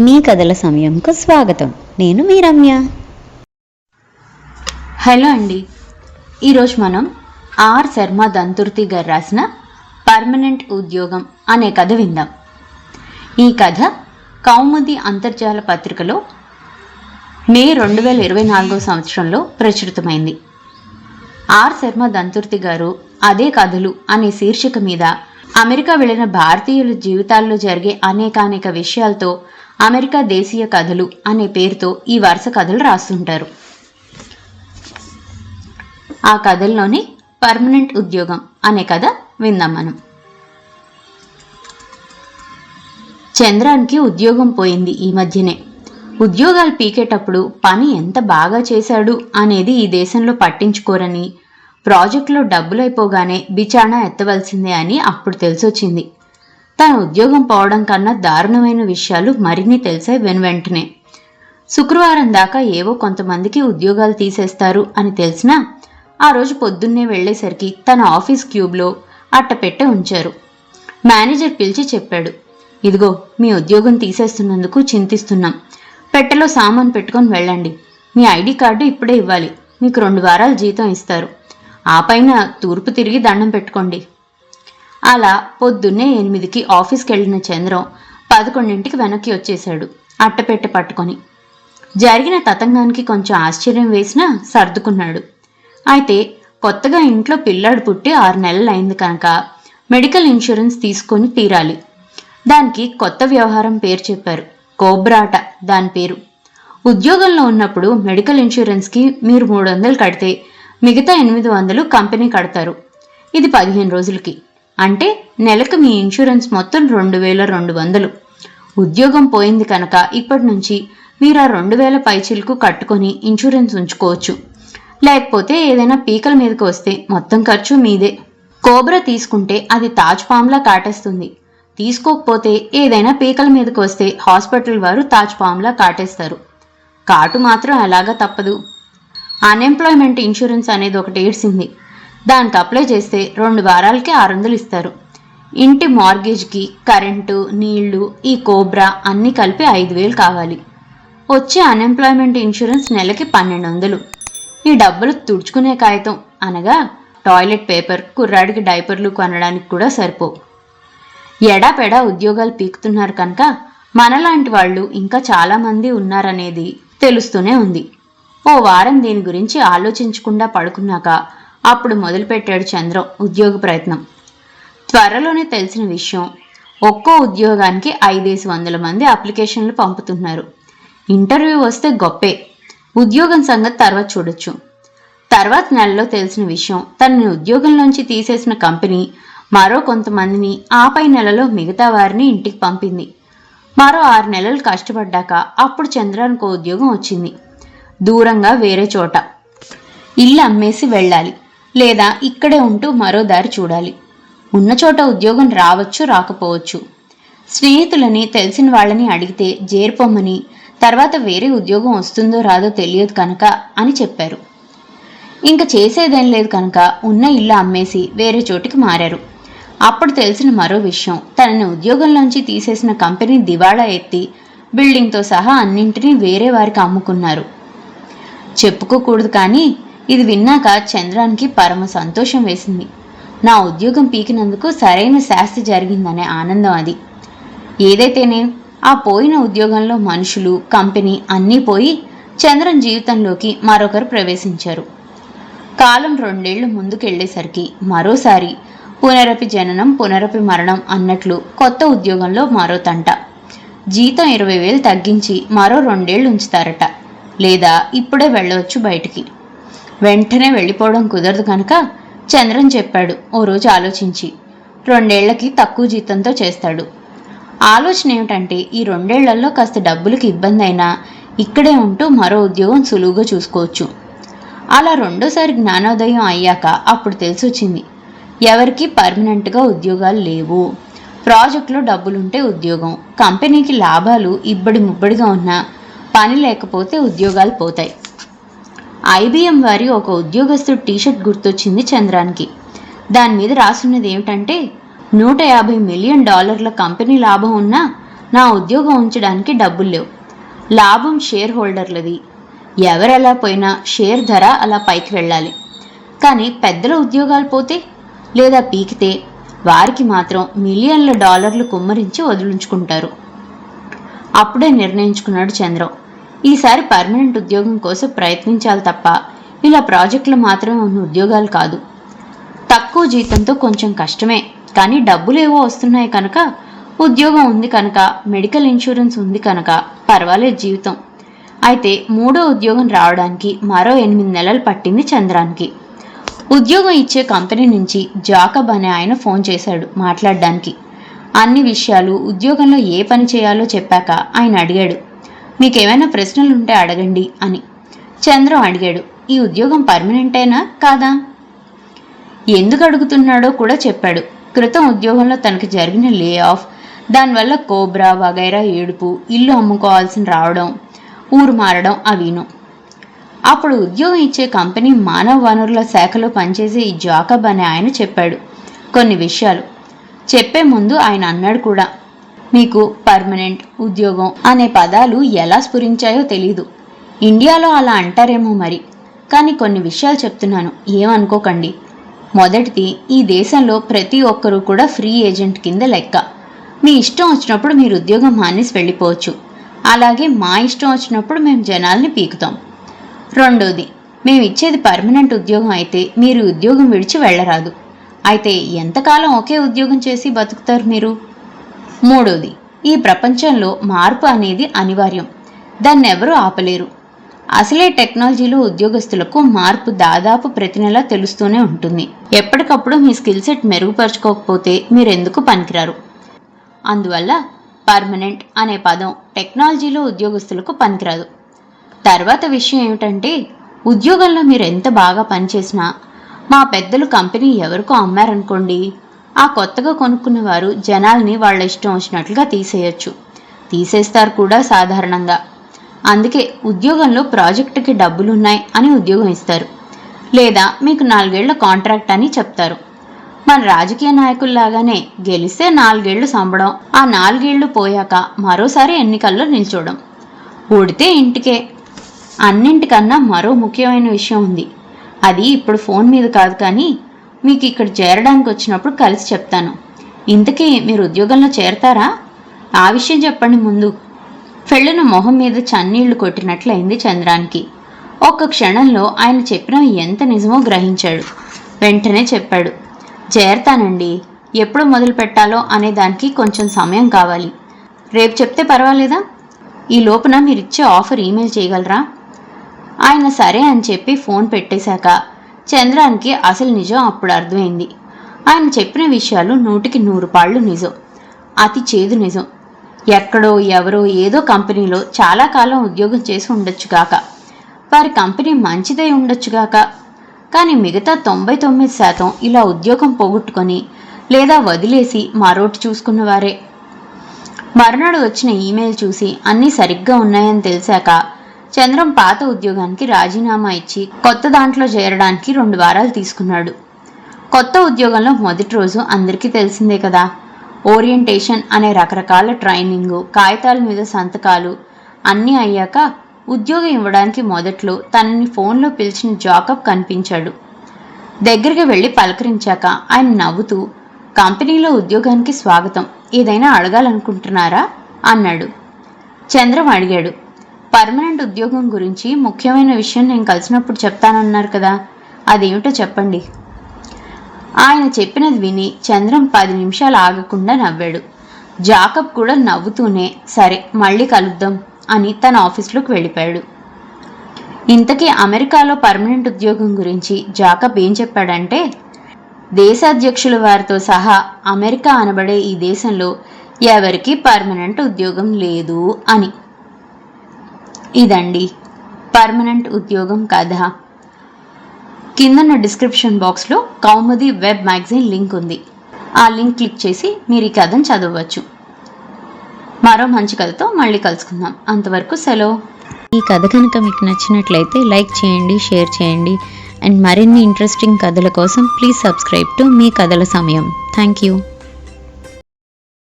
మీ కథల సమయంకు స్వాగతం. నేను మీ రమ్య హలో అండి. ఈరోజు మనం ఆర్ శర్మ దంతుర్తి గారు రాసిన పర్మనెంట్ ఉద్యోగం అనే కథ విందాం. ఈ కథ కౌముది అంతర్జాల పత్రికలో మే రెండు వేల ఇరవై నాలుగో సంవత్సరంలో ప్రచురితమైంది. ఆర్ శర్మ దంతుర్తి గారు అదే కథలు అనే శీర్షిక మీద అమెరికా వెళ్ళిన భారతీయుల జీవితాల్లో జరిగే అనేకానేక విషయాలతో అమెరికా దేశీయ కథలు అనే పేరుతో ఈ వరుస కథలు రాస్తుంటారు. ఆ కథల్లోని పర్మనెంట్ ఉద్యోగం అనే కథ విందాం మనం. చంద్రానికి ఉద్యోగం పోయింది ఈ మధ్యనే. ఉద్యోగాలు పీకేటప్పుడు పని ఎంత బాగా చేశాడు అనేది ఈ దేశంలో పట్టించుకోరని ప్రాజెక్టులో డబ్బులైపోగానే బిచాణా ఎత్తవలసిందే అని అప్పుడు తెలిసొచ్చింది. తన ఉద్యోగం పోవడం కన్నా దారుణమైన విషయాలు మరిన్ని తెలిసాయి వెనువెంటనే శుక్రవారం దాకా ఏవో కొంతమందికి ఉద్యోగాలు తీసేస్తారు అని తెలిసినా ఆ రోజు పొద్దున్నే వెళ్ళేసరికి తన ఆఫీస్ క్యూబ్లో అట్టపెట్టె ఉంచారు. మేనేజర్ పిలిచి చెప్పాడు ఇదిగో మీ ఉద్యోగం తీసేస్తున్నందుకు చింతిస్తున్నాం. పెట్టెలో సామాన్ పెట్టుకొని వెళ్ళండి. మీ ఐడి కార్డు ఇప్పుడే ఇవ్వాలి. మీకు రెండు వారాలు జీతం ఇస్తారు. ఆ పైన తూర్పు తిరిగి దండం పెట్టుకోండి. అలా పొద్దున్నే ఎనిమిదికి ఆఫీస్కి వెళ్ళిన చంద్రం పదకొండింటికి వెనక్కి వచ్చేశాడు అట్టపెట్టె పట్టుకొని. జరిగిన తతంగానికి కొంచెం ఆశ్చర్యం వేసినా సర్దుకున్నాడు. అయితే కొత్తగా ఇంట్లో పిల్లాడు పుట్టి ఆరు నెలలు అయింది కనుక మెడికల్ ఇన్సూరెన్స్ తీసుకొని తీరాలి. దానికి కొత్త వ్యవహారం పేరు చెప్పారు. కోబ్రాట దాని పేరు. ఉద్యోగంలో ఉన్నప్పుడు మెడికల్ ఇన్సూరెన్స్కి మీరు మూడు వందలు కడితే మిగతా ఎనిమిది వందలు కంపెనీ కడతారు. ఇది పదిహేను రోజులకి. అంటే నెలకు మీ ఇన్సూరెన్స్ మొత్తం రెండు వేల రెండు వందలు. ఉద్యోగం పోయింది కనుక ఇప్పటి నుంచి మీరు ఆ రెండు వేల పైచీలకు కట్టుకొని ఇన్సూరెన్స్ ఉంచుకోవచ్చు. లేకపోతే ఏదైనా పీకల మీదకి వస్తే మొత్తం ఖర్చు మీదే. కోబ్రా తీసుకుంటే అది తాజ్ పామ్లా కాటేస్తుంది. తీసుకోకపోతే ఏదైనా పీకల మీదకి వస్తే హాస్పిటల్ వారు తాజ్ పామ్లా కాటేస్తారు. కాటు మాత్రం అలాగా తప్పదు. అన్ఎంప్లాయ్మెంట్ ఇన్సూరెన్స్ అనేది ఒకటి ఏడ్చింది. దానికి అప్లై చేస్తే రెండు వారాలకే ఆరు వందలు ఇస్తారు. ఇంటి మార్గేజ్కి కరెంటు నీళ్ళు ఈ కోబ్రా అన్నీ కలిపి ఐదు వేలు కావాలి. వచ్చే అన్ఎంప్లాయ్మెంట్ ఇన్సూరెన్స్ నెలకి పన్నెండు వందలు. ఈ డబ్బులు తుడుచుకునే కాగితం అనగా టాయిలెట్ పేపర్ కుర్రాడికి డైపర్లు కొనడానికి కూడా సరిపోవు ఎడాపెడా ఉద్యోగాలు పీకుతున్నారు కనుక మనలాంటి వాళ్ళు ఇంకా చాలామంది ఉన్నారనేది తెలుస్తూనే ఉంది. ఓ వారం దీని గురించి ఆలోచించకుండా పడుకున్నాక అప్పుడు మొదలుపెట్టాడు చంద్రం ఉద్యోగ ప్రయత్నం. త్వరలోనే తెలిసిన విషయం ఒక్కో ఉద్యోగానికి ఐదేసి వందల మంది అప్లికేషన్లు పంపుతున్నారు. ఇంటర్వ్యూ వస్తే గొప్పే. ఉద్యోగం సంగతి తర్వాత చూడొచ్చు. తర్వాత నెలలో తెలిసిన విషయం తనని ఉద్యోగంలోంచి తీసేసిన కంపెనీ మరో కొంతమందిని ఆపై నెలలో మిగతా వారిని ఇంటికి పంపింది. మరో ఆరు నెలలు కష్టపడ్డాక అప్పుడు చంద్రానికి ఉద్యోగం వచ్చింది. దూరంగా వేరే చోట. ఇల్లు అమ్మేసి వెళ్ళాలి. లేదా ఇక్కడే ఉంటూ మరో దారి చూడాలి. ఉన్న చోట ఉద్యోగం రావచ్చు రాకపోవచ్చు. స్నేహితులని తెలిసిన వాళ్ళని అడిగితే జేర్పొమ్మని తర్వాత వేరే ఉద్యోగం వస్తుందో రాదో తెలియదు కనుక అని చెప్పారు. ఇంకా చేసేదేం లేదు కనుక ఉన్న ఇల్లు అమ్మేసి వేరే చోటికి మారారు. అప్పుడు తెలిసిన మరో విషయం తనని ఉద్యోగంలోంచి తీసేసిన కంపెనీ దివాళా ఎత్తి బిల్డింగ్తో సహా అన్నింటినీ వేరే వారికి అమ్ముకున్నారు. చెప్పుకోకూడదు కానీ ఇది విన్నాక చంద్రానికి పరమ సంతోషం వేసింది. నా ఉద్యోగం పీకినందుకు సరైన శాస్తి జరిగిందనే ఆనందం అది. ఏదైతేనే ఆ పోయిన ఉద్యోగంలో మనుషులు కంపెనీ అన్నీ పోయి చంద్రన్ జీవితంలోకి మరొకరు ప్రవేశించారు. కాలం రెండేళ్ళు ముందుకెళ్ళేసరికి మరోసారి పునరపి జననం పునరపి మరణం అన్నట్లు కొత్త ఉద్యోగంలో మరో తంట. జీతం ఇరవై వేలు తగ్గించి మరో రెండేళ్ళు ఉంచుతారట. లేదా ఇప్పుడే వెళ్ళవచ్చు బయటికి. వెంటనే వెళ్ళిపోవడం కుదరదు కనుక చంద్రన్ చెప్పాడు ఓ రోజు ఆలోచించి. రెండేళ్ళకి తక్కువ జీతంతో చేస్తాడు. ఆలోచన ఏమిటంటే ఈ రెండేళ్ళలో కాస్త డబ్బులకి ఇబ్బంది అయినా ఇక్కడే ఉంటూ మరో ఉద్యోగం సులువుగా చూసుకోవచ్చు. అలా రెండోసారి జ్ఞానోదయం అయ్యాక అప్పుడు తెలిసొచ్చింది ఎవరికి పర్మనెంట్గా ఉద్యోగాలు లేవు. ప్రాజెక్టులో డబ్బులుంటే ఉద్యోగం కంపెనీకి లాభాలు ఇబ్బడి ముబ్బడిగా ఉన్నా పని లేకపోతే ఉద్యోగాలు పోతాయి. ఐబిఎం వారి ఒక ఉద్యోగస్తుడు టీషర్ట్ గుర్తొచ్చింది చంద్రానికి. దాని మీద రాసున్నది ఏమిటంటే నూట యాభై మిలియన్ డాలర్ల కంపెనీ లాభం ఉన్నా నా ఉద్యోగం ఉంచడానికి డబ్బులు లేవు. లాభం షేర్ హోల్డర్లది. ఎవరెలా పోయినా షేర్ ధర అలా పైకి వెళ్ళాలి. కానీ పెద్దల ఉద్యోగాలు పోతే లేదా పీకితే వారికి మాత్రం మిలియన్ల డాలర్లు కుమ్మరించి వదిలించుకుంటారు. అప్పుడే నిర్ణయించుకున్నాడు చంద్రం. ఈసారి పర్మనెంట్ ఉద్యోగం కోసం ప్రయత్నించాలి తప్ప ఇలా ప్రాజెక్టులు మాత్రమే ఉన్న ఉద్యోగాలు కాదు. తక్కువ జీతంతో కొంచెం కష్టమే కానీ డబ్బులు ఏవో వస్తున్నాయి కనుక ఉద్యోగం ఉంది కనుక మెడికల్ ఇన్సూరెన్స్ ఉంది కనుక పర్వాలేదు జీవితం. అయితే మూడో ఉద్యోగం రావడానికి మరో ఎనిమిది నెలలు పట్టింది చంద్రానికి. ఉద్యోగం ఇచ్చే కంపెనీ నుంచి జాకబ్ అనే ఆయన ఫోన్ చేశాడు మాట్లాడడానికి. అన్ని విషయాలు ఉద్యోగంలో ఏ పని చేయాలో చెప్పాక ఆయన అడిగాడు. మీకేమైనా ప్రశ్నలు ఉంటే అడగండి అని చంద్రం అడిగాడు. ఈ ఉద్యోగం పర్మనెంటేనా కాదా? ఎందుకు అడుగుతున్నాడో కూడా చెప్పాడు. క్రితం ఉద్యోగంలో తనకి జరిగిన లే ఆఫ్ దానివల్ల కోబ్రా వగైరా ఏడుపు ఇల్లు అమ్ముకోవాల్సిన రావడం ఊరు మారడం అవిను. అప్పుడు ఉద్యోగం ఇచ్చే కంపెనీ మానవ వనరుల శాఖలో పనిచేసే ఈ జాకబ్ అనే ఆయన చెప్పాడు కొన్ని విషయాలు. చెప్పే ముందు ఆయన అన్నాడు కూడా. మీకు పర్మనెంట్ ఉద్యోగం అనే పదాలు ఎలా స్ఫురించాయో తెలీదు. ఇండియాలో అలా అంటారేమో మరి. కానీ కొన్ని విషయాలు చెప్తున్నాను ఏమనుకోకండి. మొదటిది ఈ దేశంలో ప్రతి ఒక్కరూ కూడా ఫ్రీ ఏజెంట్ కింద లెక్క. మీ ఇష్టం వచ్చినప్పుడు మీరు ఉద్యోగం మానేసి వెళ్ళిపోవచ్చు. అలాగే మా ఇష్టం వచ్చినప్పుడు మేము జనాల్ని పీకుతాం. రెండోది మేము ఇచ్చేది పర్మనెంట్ ఉద్యోగం అయితే మీరు ఉద్యోగం విడిచి వెళ్ళరాదు. అయితే ఎంతకాలం ఒకే ఉద్యోగం చేసి బతుకుతారు మీరు? మూడోది ఈ ప్రపంచంలో మార్పు అనేది అనివార్యం. దాన్ని ఎవరూ ఆపలేరు. అసలే టెక్నాలజీలో ఉద్యోగస్తులకు మార్పు దాదాపు ప్రతి నెల తెలుస్తూనే ఉంటుంది. ఎప్పటికప్పుడు మీ స్కిల్ సెట్ మెరుగుపరుచుకోకపోతే మీరెందుకు పనికిరారు? అందువల్ల పర్మనెంట్ అనే పదం టెక్నాలజీలో ఉద్యోగస్తులకు పనికిరాదు. తర్వాత విషయం ఏమిటంటే ఉద్యోగంలో మీరు ఎంత బాగా పనిచేసినా మా పెద్దలు కంపెనీ ఎవరికో అమ్మారనుకోండి ఆ కొత్తగా కొనుక్కున్న వారు జనాల్ని వాళ్ళ ఇష్టం వచ్చినట్లుగా తీసేయొచ్చు. తీసేస్తారు కూడా సాధారణంగా. అందుకే ఉద్యోగంలో ప్రాజెక్టుకి డబ్బులున్నాయి అని ఉద్యోగం ఇస్తారు. లేదా మీకు నాలుగేళ్ళ కాంట్రాక్ట్ అని చెప్తారు. మన రాజకీయ నాయకుల్లాగానే గెలిస్తే నాలుగేళ్ళు సంబడం ఆ నాలుగేళ్ళు పోయాక మరోసారి ఎన్నికల్లో నిల్చోవడం ఓడితే ఇంటికే. అన్నింటికన్నా మరో ముఖ్యమైన విషయం ఉంది. అది ఇప్పుడు ఫోన్ మీద కాదు కానీ మీకు ఇక్కడ చేరడానికి వచ్చినప్పుడు కలిసి చెప్తాను. ఇంతకీ మీరు ఉద్యోగంలో చేరతారా? ఆ విషయం చెప్పండి ముందు. ఫెళ్ళిన మొహం మీద చన్నీళ్ళు కొట్టినట్లయింది చంద్రానికి. ఒక్క క్షణంలో ఆయన చెప్పిన ఎంత నిజమో గ్రహించాడు. వెంటనే చెప్పాడు చేరతానండి. ఎప్పుడు మొదలు పెట్టాలో అనే దానికి కొంచెం సమయం కావాలి. రేపు చెప్తే పర్వాలేదా? ఈ లోపున మీరిచ్చే ఆఫర్ ఈమెయిల్ చేయగలరా? ఆయన సరే అని చెప్పి ఫోన్ పెట్టేశాక చంద్రానికి అసలు నిజం అప్పుడు అర్థమైంది. ఆయన చెప్పిన విషయాలు నూటికి నూరు పాళ్ళు నిజం. అతి చేదు నిజం. ఎక్కడో ఎవరో ఏదో కంపెనీలో చాలా కాలం ఉద్యోగం చేసి ఉండొచ్చుగాక వారి కంపెనీ మంచిదై ఉండొచ్చుగాక కానీ మిగతా తొంభై తొమ్మిది శాతం ఇలా ఉద్యోగం పోగొట్టుకొని లేదా వదిలేసి మరోటి చూసుకున్నవారే. మరునాడు వచ్చిన ఈమెయిల్ చూసి అన్నీ సరిగ్గా ఉన్నాయని తెలిసాక చంద్రం పాత ఉద్యోగానికి రాజీనామా ఇచ్చి కొత్త దాంట్లో చేరడానికి రెండు వారాలు తీసుకున్నాడు. కొత్త ఉద్యోగంలో మొదటి రోజు అందరికీ తెలిసిందే కదా. ఓరియంటేషన్ అనే రకరకాల ట్రైనింగు కాగితాల మీద సంతకాలు అన్నీ అయ్యాక ఉద్యోగం ఇవ్వడానికి మొదట్లో తనని ఫోన్లో పిలిచిన జాకబ్ కనిపించాడు. దగ్గరికి వెళ్ళి పలకరించాక ఆయన నవ్వుతూ కంపెనీలో ఉద్యోగానికి స్వాగతం. ఏదైనా అడగాలనుకుంటున్నారా? అన్నాడు. చంద్రం అడిగాడు. పర్మనెంట్ ఉద్యోగం గురించి ముఖ్యమైన విషయం నేను కలిసినప్పుడు చెప్తానన్నారు కదా. అదేమిటో చెప్పండి. ఆయన చెప్పినది విని చంద్రం పది నిమిషాలు ఆగకుండా నవ్వాడు. జాకబ్ కూడా నవ్వుతూనే సరే మళ్ళీ కలుద్దాం అని తన ఆఫీస్లోకి వెళ్ళిపోయాడు. ఇంతకీ అమెరికాలో పర్మనెంట్ ఉద్యోగం గురించి జాకబ్ ఏం చెప్పాడంటే దేశాధ్యక్షుల వారితో సహా అమెరికా అనబడే ఈ దేశంలో ఎవరికీ పర్మనెంట్ ఉద్యోగం లేదు అని. ఇదండి. పర్మనెంట్ ఉద్యోగం కథ. కిందన్న డిస్క్రిప్షన్ బాక్స్లో కౌముది వెబ్ మ్యాగజైన్ లింక్ ఉంది. ఆ లింక్ క్లిక్ చేసి మీరు ఈ కథను చదవచ్చు మరో మంచి కథతో మళ్ళీ కలుసుకుందాం. అంతవరకు సెలవు. ఈ కథ కనుక మీకు నచ్చినట్లయితే లైక్ చేయండి షేర్ చేయండి. అండ్ మరిన్ని ఇంట్రెస్టింగ్ కథల కోసం ప్లీజ్ సబ్స్క్రైబ్ టు మీ కథల సమయం. Thank you